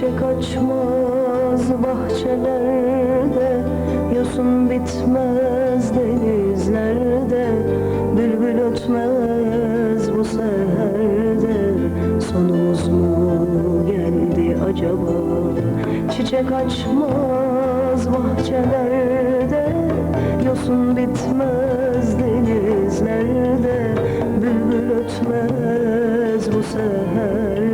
Çiçek açmaz bahçelerde Yosun bitmez denizlerde Bülbül ötmez bu seherde. Sonumuz mu geldi acaba? Çiçek açmaz bahçelerde Yosun bitmez denizlerde Bülbül ötmez bu seherde.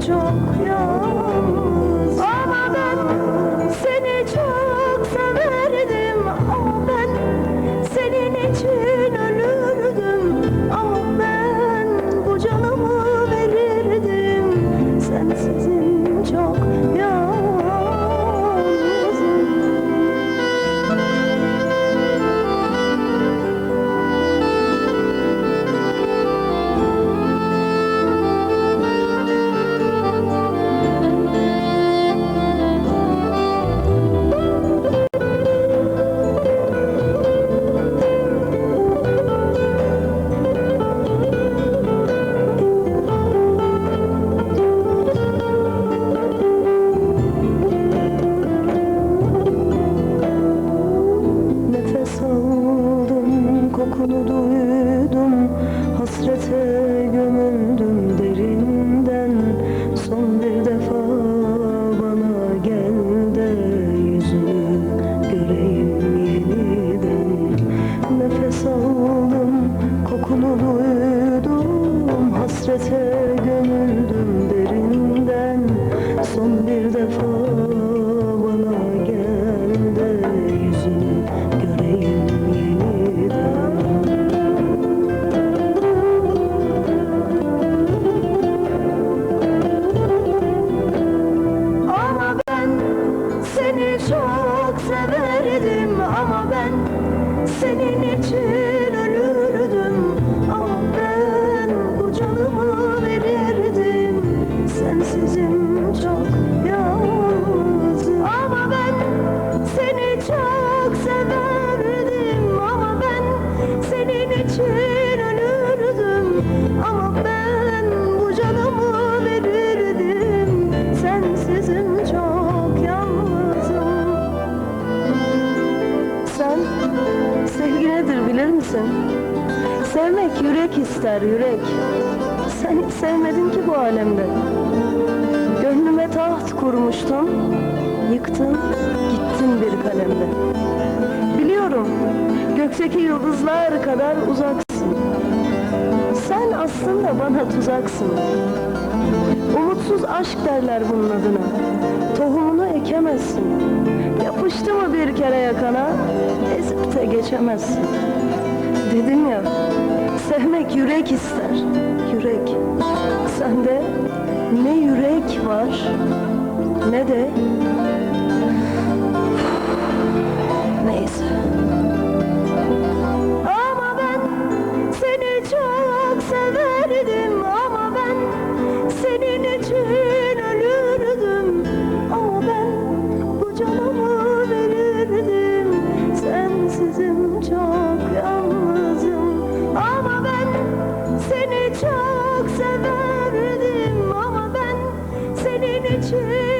çok yok. hasrete gömüldüm. Imagine. misin? Sevmek yürek ister yürek. Sen hiç sevmedin ki bu alemde. Gönlüme taht kurmuştun, yıktın, gittin bir kalemde. Biliyorum, gökteki yıldızlar kadar uzaksın. Sen aslında bana tuzaksın. Umutsuz aşk derler bunun adına. Tohumunu ekemezsin. Yapıştı mı bir kere yakana, ezip de geçemezsin. Sevmek yürek ister, yürek. Sende ne yürek var ne de change.